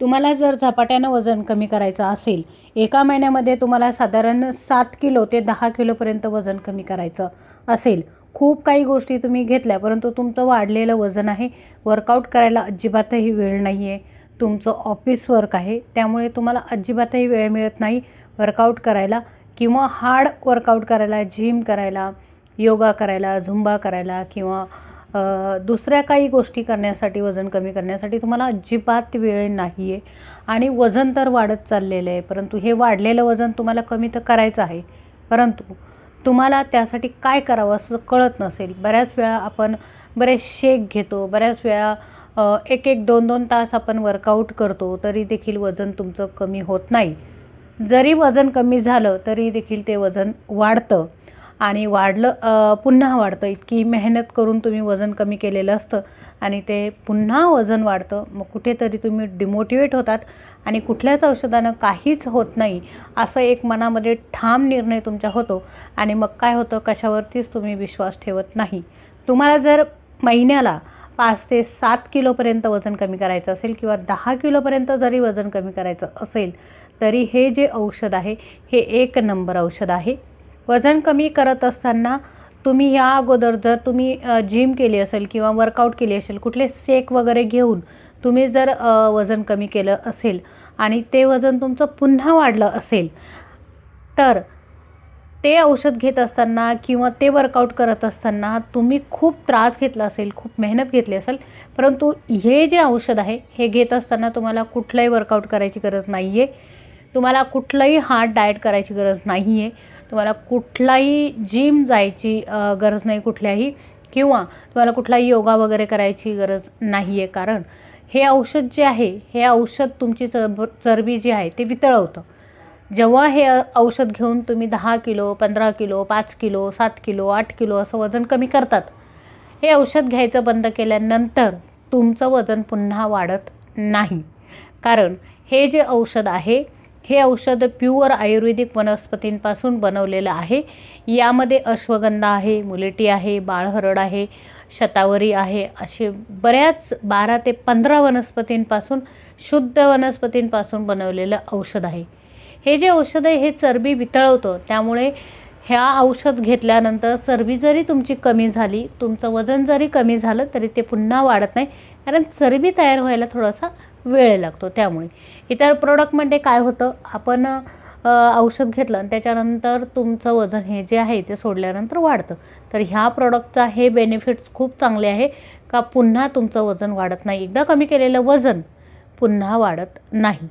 तुम्हाला जर झपाट्यानं वजन कमी करायचं असेल एका महिन्यामध्ये तुम्हाला साधारण सात किलो ते दहा किलोपर्यंत वजन कमी करायचं असेल. खूप काही गोष्टी तुम्ही घेतल्या परंतु तुमचं वाढलेलं वजन आहे. वर्कआउट करायला अजिबातही वेळ नाही आहे तुमचं ऑफिस वर्क आहे. त्यामुळे तुम्हाला अजिबातही वेळ मिळत नाही वर्कआउट करायला किंवा हार्ड वर्कआउट करायला जिम करायला योगा करायला झुंबा करायला किंवा दुसऱ्या काही गोष्टी करण्यासाठी वजन कमी करण्यासाठी तुम्हाला अजिबात वेळ नाही आहे आणि वजन तर वाढत चाललेलं आहे परंतु हे वाढलेलं वजन तुम्हाला कमी तर करायचं आहे. परंतु तुम्हाला त्यासाठी काय करावं असं कळत नसेल. बऱ्याच वेळा आपण बरेच शेक घेतो बऱ्याच वेळा एक एक दोन दोन तास आपण वर्कआउट करतो तरी देखील वजन तुमचं कमी होत नाही. जरी वजन कमी झालं तरी देखील ते वजन वाढतं. आणि वाढलं पुन्हा वाढतं. इतकी मेहनत करून तुम्ही वजन कमी केलेलं असतं आणि ते पुन्हा वजन वाढतं. मग कुठेतरी तुम्ही डिमोटिवेट होतात आणि कुठल्याच औषधानं काहीच होत नाही असं एक मनामध्ये ठाम निर्णय तुमचा होतो आणि मग काय होतं? कशावरतीच तुम्ही विश्वास ठेवत नाही. तुम्हाला जर महिन्याला पाच ते सात किलोपर्यंत वजन कमी करायचं असेल किंवा दहा किलोपर्यंत जरी वजन कमी करायचं असेल तरी हे जे औषध आहे हे एक नंबर औषध आहे. वजन कमी करत असताना तुम्ही या अगोदर जर तुम्ही जिम केली असेल किंवा वर्कआउट केली असेल कुठले शेक वगैरे घेऊन तुम्ही जर वजन कमी केलं असेल आणि ते वजन तुमचं पुन्हा वाढलं असेल तर ते औषध घेत असताना किंवा ते वर्कआउट करत असताना तुम्ही खूप त्रास घेतला असेल खूप मेहनत घेतली असेल परंतु हे जे औषध आहे हे घेत असताना तुम्हाला कुठलंही वर्कआउट करायची गरज नाही आहे तुम्हाला कुठलंही हार्ड डाएट करायची गरज नाही आहे तुम्हाला कुठलाही जिम जायची गरज नाही कुठल्याही किंवा तुम्हाला कुठलाही योगा वगैरे करायची गरज नाही आहे कारण हे औषध जे आहे हे औषध तुमची चरब चरबी जी आहे ते वितळवतं. जेव्हा हे औषध घेऊन तुम्ही दहा किलो पंधरा किलो पाच किलो सात किलो आठ किलो असं वजन कमी करतात हे औषध घ्यायचं बंद केल्यानंतर तुमचं वजन पुन्हा वाढत नाही. कारण हे जे औषध आहे हे औषध प्युअर आयुर्वेदिक वनस्पतींपासून बनवलेलं आहे. यामध्ये अश्वगंधा आहे मुलेटी आहे बाळहरड आहे शतावरी आहे असे बऱ्याच बारा ते पंधरा वनस्पतींपासून शुद्ध वनस्पतींपासून बनवलेलं औषध आहे. हे जे औषध आहे हे चरबी वितळवतं. त्यामुळे ह्या औषध घेतल्यानंतर चरबी जरी तुमची कमी झाली तुमचं वजन जरी कमी झालं तरी ते पुन्हा वाढत नाही. कारण चरबी तयार व्हायला थोडासा वेळ लागतो त्यामुळे. इतर प्रोडक्ट म्हणजे काय होतं आपण औषध घेतलं आणि त्याच्यानंतर तुमचं वजन हे जे आहे ते सोडल्यानंतर वाढतं. तर ह्या प्रोडक्टचा हे बेनिफिट्स खूप चांगले आहे का पुन्हा तुमचं वजन वाढत नाही? एकदा कमी केलेलं वजन पुन्हा वाढत नाही.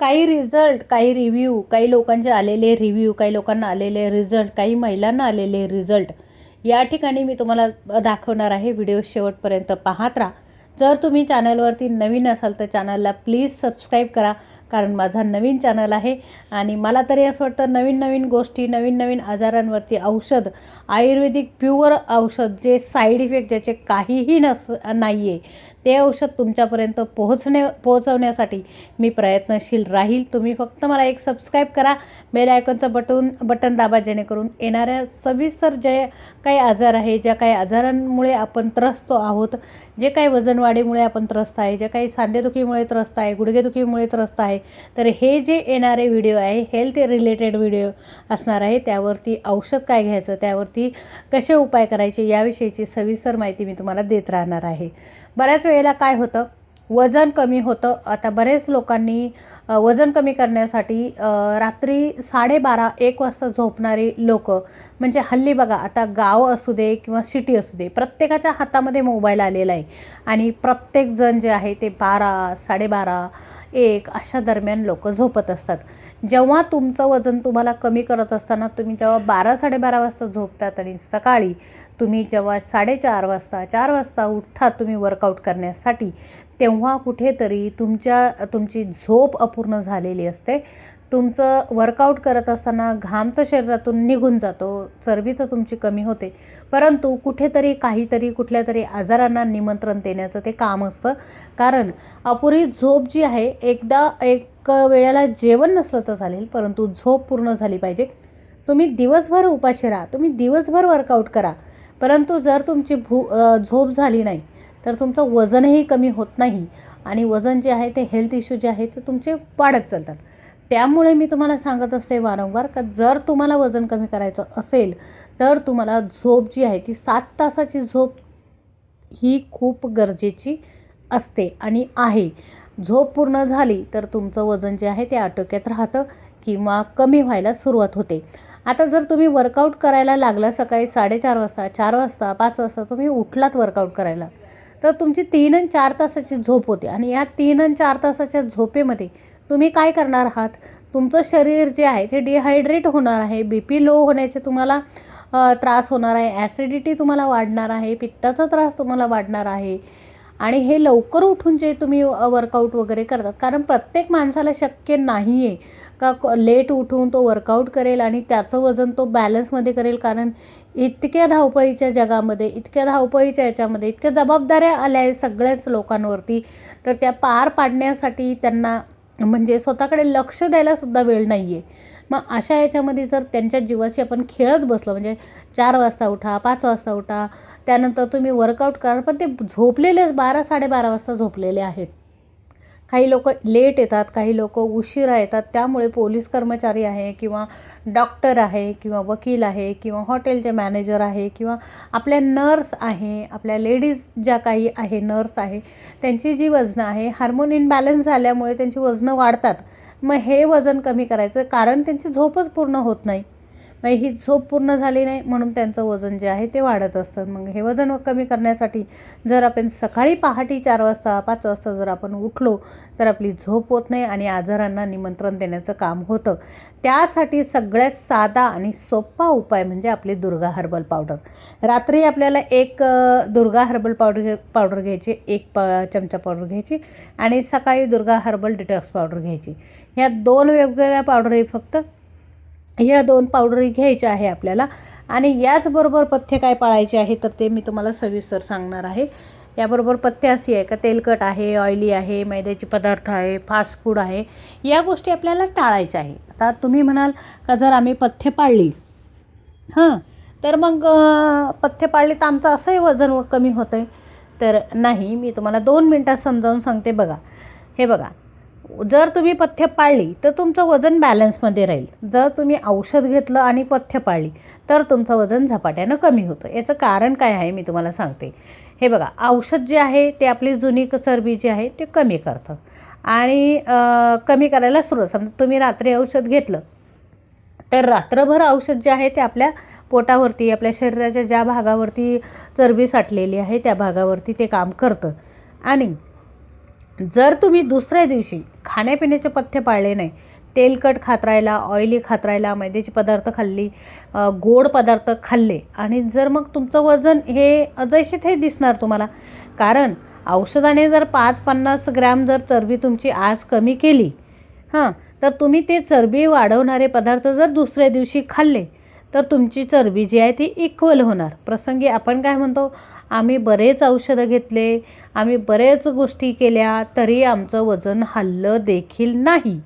काही रिझल्ट काही रिव्ह्यू काही लोकांचे आलेले रिव्ह्यू काही लोकांना आलेले रिझल्ट काही महिलांना आलेले रिझल्ट या ठिकाणी मी तुम्हाला दाखवणार आहे. व्हिडिओ शेवटपर्यंत पाहत राहा. जर तुम्ही चॅनलवरती नवीन असाल तर चॅनलला प्लीज सबस्क्राईब करा कारण माझा नवीन चॅनल आहे आणि मला तरी असं वाटतं नवीन नवीन गोष्टी नवीन नवीन आजारांवरती औषध आयुर्वेदिक प्युअर औषध जे साईड इफेक्ट ज्याचे काहीही नस नाही आहे ते औषध तुमच्यापर्यंत पोहोचणे पोहोचवण्यासाठी मी प्रयत्नशील राहील. तुम्ही फक्त मला एक सबस्क्राईब करा. बेल आयकॉनचं बटन बटन दाबा जेणेकरून येणाऱ्या सविस्तर जे काही आजार आहे ज्या काही आजारांमुळे आपण त्रस्त आहोत जे काही वजनवाढीमुळे आपण त्रस्त आहे जे काही सांधेदुखीमुळे त्रस्त आहे गुडघेदुखीमुळे त्रस्त आहे तर हे जे येणारे व्हिडिओ आहे हेल्थ रिलेटेड व्हिडिओ असणार आहे त्यावरती औषध काय घ्यायचं त्यावरती कसे उपाय करायचे याविषयीची सविस्तर माहिती मी तुम्हाला देत राहणार आहे. बऱ्याच वेळेला काय होतं? वजन कमी होतं. आता बरेच लोकांनी वजन कमी करण्यासाठी रात्री साडेबारा एक वाजता झोपणारी लोक म्हणजे हल्ली बघा आता गाव असू दे किंवा सिटी असू दे प्रत्येकाच्या हातामध्ये मोबाईल आलेला आहे. आणि प्रत्येकजण जे आहे ते बारा साडेबारा एक अशा दरम्यान लोक झोपत असतात. जेव्हा तुमचं वजन तुम्हाला कमी करत असताना तुम्ही जेव्हा बारा साडेबारा वाजता झोपतात आणि सकाळी तुम्ही जेव्हा साडेचार वाजता चार वाजता उठता तुम्ही वर्कआउट करण्यासाठी तेव्हा कुठेतरी तुमच्या तुमची झोप अपूर्ण झालेली असते. तुमचं वर्कआउट करत असताना घाम तर शरीरातून निघून जातो चरबी तर तुमची कमी होते. परंतु कुठेतरी काहीतरी कुठल्या तरी आजारांना निमंत्रण देण्याचं ते काम असतं. कारण अपुरी झोप जी आहे एकदा एक वेळेला जेवण नसलं तर चालेल परंतु झोप पूर्ण झाली पाहिजे. तुम्ही दिवसभर उपाशी राहा तुम्ही दिवसभर वर्कआउट करा. परंतु जर तुमची भू झोप झाली नाही तर तुमचं वजनही कमी होत नाही. आणि वजन जे आहे ते हेल्थ इश्यू जे आहे ते तुमचे वाढत चालतात. त्यामुळे मी तुम्हाला सांगत असते वारंवार का जर तुम्हाला वजन कमी करायचं असेल तर तुम्हाला झोप जी आहे ती सात तासाची झोप ही खूप गरजेची असते आणि आहे. झोप पूर्ण झाली तर तुमचं वजन जे आहे ते आटोक्यात राहतं किंवा कमी व्हायला सुरुवात होते. आता जर तुम्ही वर्कआउट करायला लागला सकाळी साडेचार वाजता चार वाजता पाच वाजता तुम्ही उठलात वर्कआउट करायला तर तुमची तीन आणि चार तासाची झोप होते आणि या तीन आणि चार तासाच्या झोपेमध्ये तुम्ही काय करणार आहात? तुमचं शरीर जे आहे ते डिहायड्रेट होणार आहे. बी पी लो होण्याचे तुम्हाला त्रास होणार आहे. ॲसिडिटी तुम्हाला वाढणार आहे. पित्ताचा त्रास तुम्हाला वाढणार आहे. आणि हे लवकर उठून जे तुम्ही वर्कआउट वगैरे करतात कारण प्रत्येक माणसाला शक्य नाही आहे का लेट उठून तो वर्कआउट करेल आणि त्याचं वजन तो बॅलन्समध्ये करेल. कारण इतक्या धावपळीच्या जगामध्ये इतक्या धावपळीच्या याच्यामध्ये इतक्या जबाबदाऱ्या आल्या आहे सगळ्याच लोकांवरती तर त्या पार पाडण्यासाठी त्यांना म्हणजे स्वतःकडे लक्ष द्यायला सुद्धा वेळ नाही आहे मग अशा याच्यामध्ये जर त्यांच्या जीवाशी आपण खेळत बसलो म्हणजे चार वाजता उठा पाच वाजता उठा त्यानंतर तुम्ही वर्कआउट करा पण ते झोपलेलेच बारा साडेबारा वाजता झोपलेले आहेत. काही लोक लेट येतात काही लोक उशिरा येतात. त्यामुळे पोलीस कर्मचारी आहे किंवा डॉक्टर आहे किंवा वकील आहे किंवा हॉटेलचे मॅनेजर आहे किंवा आपल्या नर्स आहे आपल्या लेडीज ज्या काही आहे नर्स आहे त्यांची जी वजनं आहे हार्मोन इनबॅलन्स झाल्यामुळे त्यांची वजनं वाढतात. मग हे वजन कमी करायचं कारण त्यांची झोपच पूर्ण होत नाही. मग ही झोप पूर्ण झाली नाही म्हणून त्यांचं वजन जे आहे ते वाढत असतं. मग हे वजन कमी करण्यासाठी जर आपण सकाळी पहाटे चार वाजता पाच वाजता जर आपण उठलो तर आपली झोप होत नाही आणि आजारांना निमंत्रण देण्याचं काम होतं. त्यासाठी सगळ्यात साधा आणि सोपा उपाय म्हणजे आपली दुर्गा हर्बल पावडर. रात्री आपल्याला एक दुर्गा हर्बल पावडर पावडर घ्यायची एक प चमचा पावडर घ्यायची आणि सकाळी दुर्गा हर्बल डिटॉक्स पावडर घ्यायची. ह्या दोन वेगवेगळ्या पावडर फक्त ह्या दोन पावडरी घ्यायच्या आहे आपल्याला. आणि याचबरोबर पथ्य काय पाळायचे आहे तर ते मी तुम्हाला सविस्तर सांगणार आहे. याबरोबर पथ्य अशी आहे का तेलकट आहे ऑइली आहे मैद्याचे पदार्थ आहे फास्ट फूड आहे या गोष्टी आपल्याला टाळायच्या आहे. आता तुम्ही म्हणाल का जर आम्ही पथ्य पाळली हां तर मग पथ्य पाळली तर आमचं असंही वजन व- कमी होतं आहे तर नाही मी तुम्हाला दोन मिनटात समजावून सांगते बघा. हे बघा जर तुम्ही पथ्य पाळली तर तुमचं वजन बॅलन्समध्ये राहील. जर तुम्ही औषध घेतलं आणि पथ्य पाळली तर तुमचं वजन झपाट्यानं कमी होतं. याचं कारण काय आहे मी तुम्हाला सांगते. हे बघा औषध जे आहे ते आपली जुनी क- चरबी जी आहे ते कमी करतं. आणि कमी करायला सुरू समजा तुम्ही रात्री औषध घेतलं तर रात्रभर औषध जे आहे ते आपल्या पोटावरती आपल्या शरीराच्या ज्या भागावरती चरबी साठलेली आहे त्या भागावरती ते काम करतं. आणि जर तुम्ही दुसऱ्या दिवशी खाण्यापिण्याचे पथ्य पाळले नाही तेलकट खात राहिला ऑइली खात राहिला मैद्याचे पदार्थ खाल्ली गोड पदार्थ खाल्ले आणि जर मग तुमचं वजन हे अजैशित हे दिसणार तुम्हाला कारण औषधाने जर पाच पन्नास ग्रॅम जर चरबी तुमची आज कमी केली हां तर तुम्ही ते चरबी वाढवणारे पदार्थ जर दुसऱ्या दिवशी खाल्ले तर तुमची चरबी जी आहे ती इक्वल होणार. प्रसंगी आपण काय म्हणतो? आम्ही बरेच औषधं घेतले आम्ही बरेच गोष्टी केल्या तरी आमचं वजन हल्लं देखील नाही.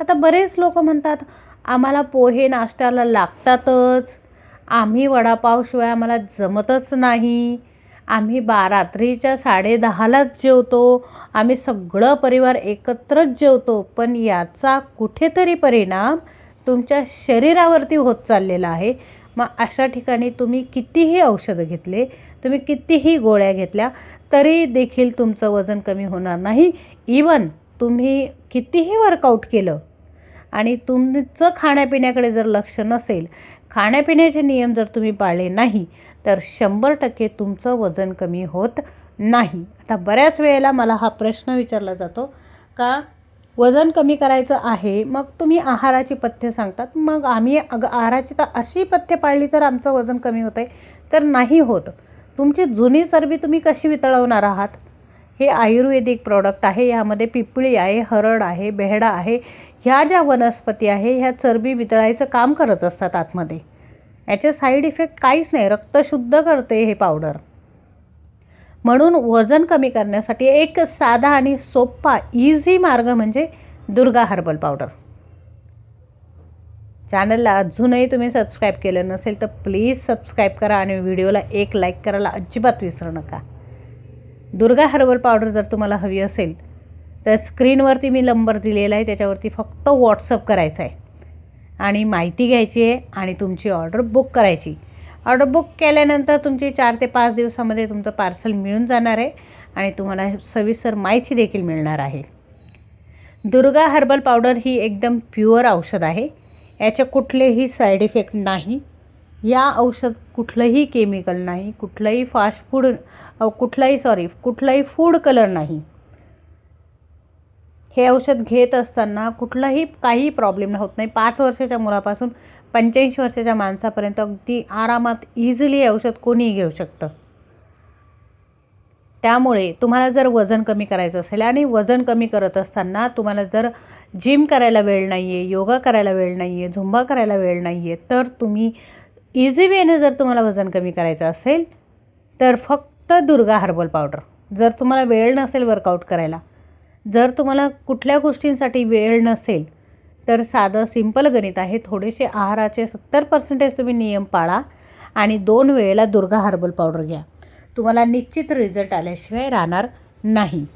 आता बरेच लोक म्हणतात आम्हाला पोहे नाश्त्याला लागतातच. आम्ही वडापावशिवाय आम्हाला जमतच नाही. आम्ही बा रात्रीच्या साडेदहालाच जेवतो. आम्ही सगळं परिवार एकत्रच जेवतो. पण याचा कुठेतरी परिणाम तुमच्या शरीरावरती होत चाललेला आहे. मग अशा ठिकाणी तुम्ही कितीही औषधं घेतले तुम्ही कितीही गोळ्या घेतल्या तरी देखील तुमचं वजन कमी होणार नाही. इवन तुम्ही कितीही वर्कआउट केलं आणि तुमचं खाण्यापिण्याकडे जर लक्ष नसेल खाण्यापिण्याचे नियम जर तुम्ही पाळले नाही तर शंभर टक्के तुमचं वजन कमी होत नाही. आता बऱ्याच वेळेला मला हा प्रश्न विचारला जातो का वजन कमी करायचं आहे मग तुम्ही आहाराची पथ्य सांगतात. मग आम्ही अग आहाराची तर अशी पथ्य पाळली तर आमचं वजन कमी होतं आहे तर नाही होत. तुमची जुनी चरबी तुम्ही कशी वितळवणार आहात? हे आयुर्वेदिक प्रॉडक्ट आहे. यामध्ये पिपळी आहे हरड आहे बेहडा आहे. ह्या ज्या वनस्पती आहे ह्या चरबी वितळायचं काम करत असतात आतमध्ये. याचे साईड इफेक्ट काहीच नाही. रक्त शुद्ध करते हे पावडर म्हणून वजन कमी करण्यासाठी एक साधा आणि सोपा इझी मार्ग म्हणजे दुर्गा हर्बल पावडर चॅनलला अजूनही तुम्ही सबस्क्राईब केलं नसेल तर प्लीज सबस्क्राईब करा आणि व्हिडिओला एक लाईक करायला अजिबात विसरू नका. दुर्गा हर्बल पावडर जर तुम्हाला हवी असेल तर स्क्रीनवरती मी नंबर दिलेला आहे त्याच्यावरती फक्त व्हॉट्सअप करायचं आहे. आणि माहिती घ्यायची आहे आणि तुमची ऑर्डर बुक करायची. ऑर्डर बुक केल्यानंतर तुमची चार ते पाच दिवसामध्ये तुमचं पार्सल मिळून जाणार आहे आणि तुम्हाला सविस्तर माहिती देखील मिळणार आहे. दुर्गा हर्बल पावडर ही एकदम प्युअर औषध आहे. याचे कुठलेही साईड इफेक्ट नाही. या औषध कुठलंही केमिकल नाही कुठलंही फास्ट फूड कुठलाही सॉरी कुठलाही फूड कलर नाही. हे औषध घेत असताना कुठलाही काही प्रॉब्लेम होत नाही. पाच वर्षाच्या मुलापासून पंच्याऐंशी वर्षाच्या माणसापर्यंत अगदी आरामात इझिली हे औषध कोणीही घेऊ शकतं. त्यामुळे तुम्हाला जर वजन कमी करायचं असेल आणि वजन कमी करत असताना तुम्हाला जर जिम करायला वेळ नाही आहे योगा करायला वेळ नाही आहे झुंबा करायला वेळ नाही आहे तर तुम्ही इझी वेने जर तुम्हाला वजन कमी करायचं असेल तर फक्त दुर्गा हर्बल पावडर जर तुम्हाला वेळ नसेल वर्कआउट करायला जर तुम्हाला कुठल्या गोष्टींसाठी वेळ नसेल तर साधं सिंपल गणित आहे. थोडेसे आहाराचे सत्तर पर्सेंटेज तुम्ही नियम पाळा आणि दोन वेळेला दुर्गा हर्बल पावडर घ्या. तुम्हाला निश्चित रिझल्ट आल्याशिवाय राहणार नाही.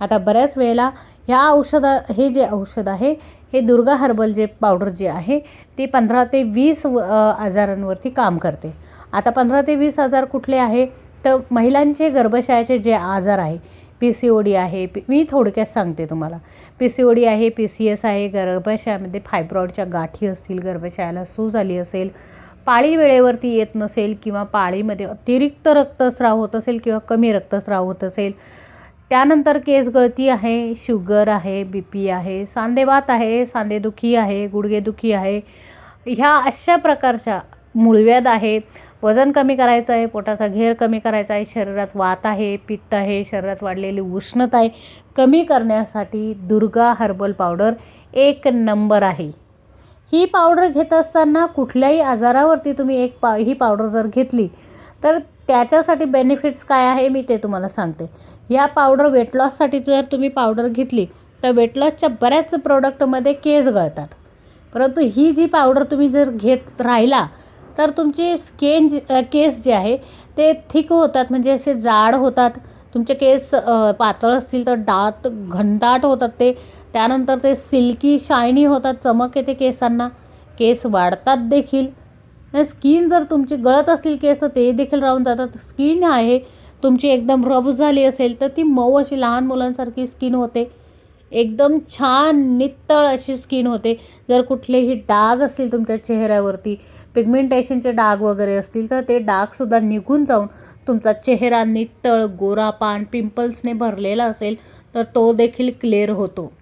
आता बऱ्याच वेळेला ह्या औषधा हे जे औषध आहे हे दुर्गा हर्बल जे पावडर जे आहे ते पंधरा ते वीस व- आजारांवरती काम करते. आता पंधरा ते वीस आजार कुठले आहे? तर महिलांचे गर्भाशयाचे जे आजार आहे पी सी ओ डी आहे पी मी थोडक्यात सांगते तुम्हाला. पी सी ओ डी आहे पी सी एस आहे गर्भाशयामध्ये फायब्रॉडच्या गाठी असतील गर्भाशयाला सूज आली असेल पाळी वेळेवरती येत नसेल किंवा पाळीमध्ये अतिरिक्त रक्तस्राव होत असेल किंवा कमी रक्तस्राव होत असेल त्यानंतर केस गळती आहे शुगर आहे बी पी आहे सांधेवात आहे सांधेदुखी आहे गुडघेदुखी आहे ह्या अशा प्रकारच्या मूळव्याध आहे. वजन कमी करायचं आहे पोटाचा घेर कमी करायचा आहे शरीरात वात आहे पित्त आहे शरीरात वाढलेली उष्णता आहे. कमी करण्यासाठी दुर्गा हर्बल पावडर एक नंबर आहे. ही पावडर घेत असताना कुठल्याही आजारावरती तुम्ही एक पा ही पावडर जर घेतली तर त्याच्यासाठी बेनिफिट्स काय आहे मी ते तुम्हाला सांगते. या पावडर वेट लॉससाठी जर तुम्ही पावडर घेतली तर वेट लॉसच्या बऱ्याच प्रोडक्टमध्ये केस गळतात. परंतु ही जी पावडर तुम्ही जर घेत राहिला तर तुमची स्किन जी केस जे आहे ते थिक होतात म्हणजे असे जाड होतात. तुमचे केस पातळ असतील तर डाट घनदाट होतात ते. त्यानंतर ते सिल्की शायनी होतात चमक येते केसांना. केस वाढतात देखील. स्किन जर तुमची गळत असतील केस तर ते देखील राहून जातात. स्किन आहे तुमची एकदम रफ झाली असेल तर ती मऊ अशी लहान मुलांसारखी स्किन होते. एकदम छान नित्तळ अशी स्किन होते. जर कुठलेही डाग असतील तुमच्या चेहऱ्यावरती पिगमेंटेशनचे डाग वगैरे असतील तर ते डागसुद्धा निघून जाऊन तुमचा चेहरा नितळ गोरापान पिंपल्सने भरलेला असेल तर तो देखील क्लिअर होतो.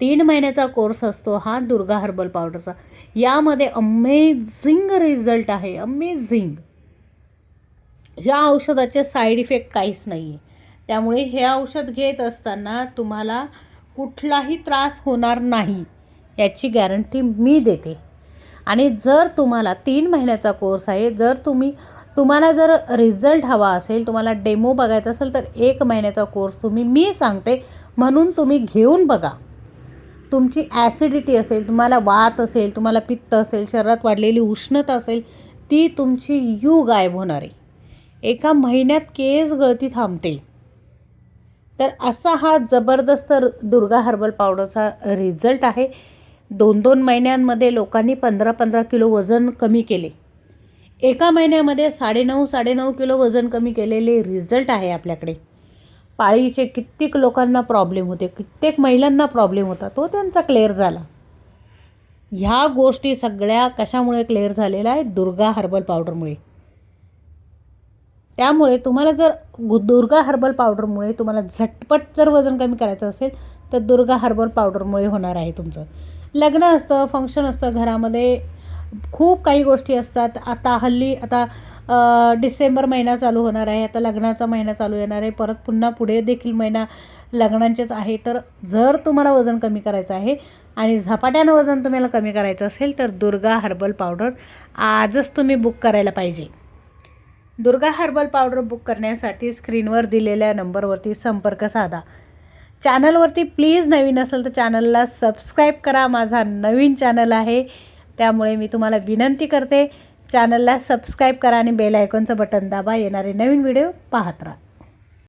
तीन महिन्याचा कोर्स असतो हा दुर्गा हर्बल पावडरचा. यामध्ये अमेझिंग रिझल्ट आहे अमेझिंग. ह्या औषधाचे साईड इफेक्ट काहीच नाही आहे त्यामुळे हे औषध घेत असताना तुम्हाला कुठलाही त्रास होणार नाही याची गॅरंटी मी देते. आणि जर तुम्हाला तीन महिन्याचा कोर्स आहे जर तुम्ही तुम्हाला जर रिझल्ट हवा असेल तुम्हाला डेमो बघायचा असेल तर एक महिन्याचा कोर्स तुम्ही मी सांगते म्हणून तुम्ही घेऊन बघा. तुमची ॲसिडिटी असेल तुम्हाला वात असेल तुम्हाला पित्त असेल शरीरात वाढलेली उष्णता असेल ती तुमची यू गायब होणार आहे. एका महिन्यात केस गळती थांबते. तर असा हा जबरदस्त दुर्गा हर्बल पावडरचा रिझल्ट आहे. दोन दोन महिन्यांमध्ये लोकांनी पंधरा पंधरा किलो वजन कमी केले. एका महिन्यामध्ये साडेनऊ साडेनऊ किलो वजन कमी केलेले रिझल्ट आहे आपल्याकडे. पाळीचे कित्येक लोकांना प्रॉब्लेम होते कित्येक महिलांना प्रॉब्लेम होता तो त्यांचा क्लिअर झाला. ह्या गोष्टी सगळ्या कशामुळे क्लिअर झालेल्या आहे दुर्गा हर्बल पावडरमुळे. त्यामुळे तुम्हाला जर गु- दुर्गा हर्बल पावडरमुळे तुम्हाला झटपट जर वजन कमी करायचं असेल तर दुर्गा हर्बल पावडरमुळे होणार आहे तुमचं. लग्न असतं फंक्शन असतं घरामध्ये. खूप काही गोष्टी असतात. आता हल्ली आता डिसेंबर महिना चालू होणार आहे. आता लग्नाचा महिना चालू येणार आहे. परत पुन्हा पुढे देखील महिना लग्नांचेच आहे. तर जर तुम्हाला वजन कमी करायचं आहे आणि झपाट्यानं वजन तुम्हाला कमी करायचं असेल तर दुर्गा हर्बल पावडर आजच तुम्ही बुक करायला पाहिजे. दुर्गा हर्बल पावडर बुक करण्यासाठी स्क्रीनवर दिलेल्या नंबरवरती संपर्क साधा. चॅनलवरती प्लीज नवीन असेल तर चॅनलला सबस्क्राईब करा. माझा नवीन चॅनल आहे. त्यामुळे मी तुम्हाला विनंती करते चॅनलला सबस्क्राईब करा आणि बेल आयकॉनचं बटन दाबा. येणारे नवीन व्हिडिओ पाहत राहा.